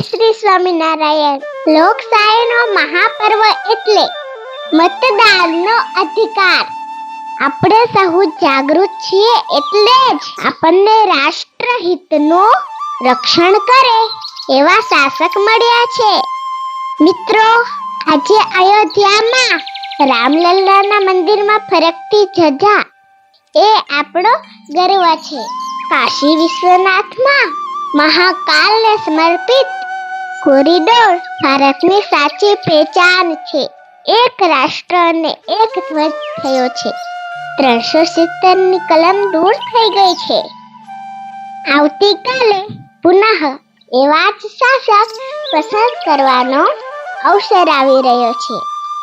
શ્રી સ્વામિનારાયણ. લોકશાહીનો મહાપર્વ એટલે મતદાનનો અધિકાર. આપણે સહુ જાગૃત છીએ એટલે જ આપણને રાષ્ટ્રહિતનું રક્ષણ કરે એવા શાસક મળ્યા છે. મિત્રો, આજે અયોધ્યામાં રામલલ્લાના મંદિરમાં ફરકતી ધજા એ આપણો ગર્વ છે. કાશી વિશ્વનાથમાં મહાકાલને સમર્પિત કોરિડોર ભારતની સાચી પહેચાન છે. એક રાષ્ટ્ર અને એક ધ્વજ થયો છે. ત્રણસો સિત્તેરની કલમ દૂર થઈ ગઈ છે. આવતીકાલે પુનઃ એવા જ શાસક પસંદ કરવાનો અવસર આવી રહ્યો છે.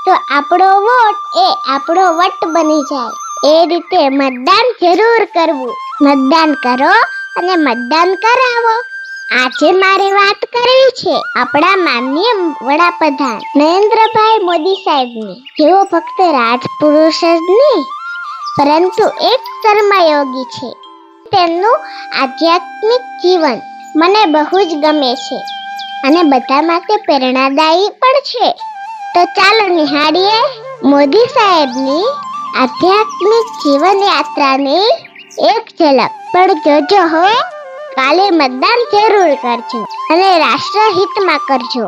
તો આપણો વોટ એ આપણો વટ બની જાય. એ રીતે મતદાન જરૂર કરવું. મતદાન કરો અને મતદાન કરાવો. આજે મારે વાત કરવી છે આપણા માનનીય વડાપ્રધાન નરેન્દ્રભાઈ મોદી સાહેબની. જેઓ ફક્ત રાજપુરુષ જ નહીં, પરંતુ એક કર્મયોગી છે. તેમનું આધ્યાત્મિક જીવન મને બહુ જ ગમે છે અને બધા માટે પ્રેરણાદાયી પણ છે. તો ચાલો નિહાળીએ મોદી સાહેબની આધ્યાત્મિક જીવન યાત્રાની એક ઝલક. પણ જોજો હો. કાલે મતદાન જરૂર કરજો અને રાષ્ટ્રહિતમાં કરજો.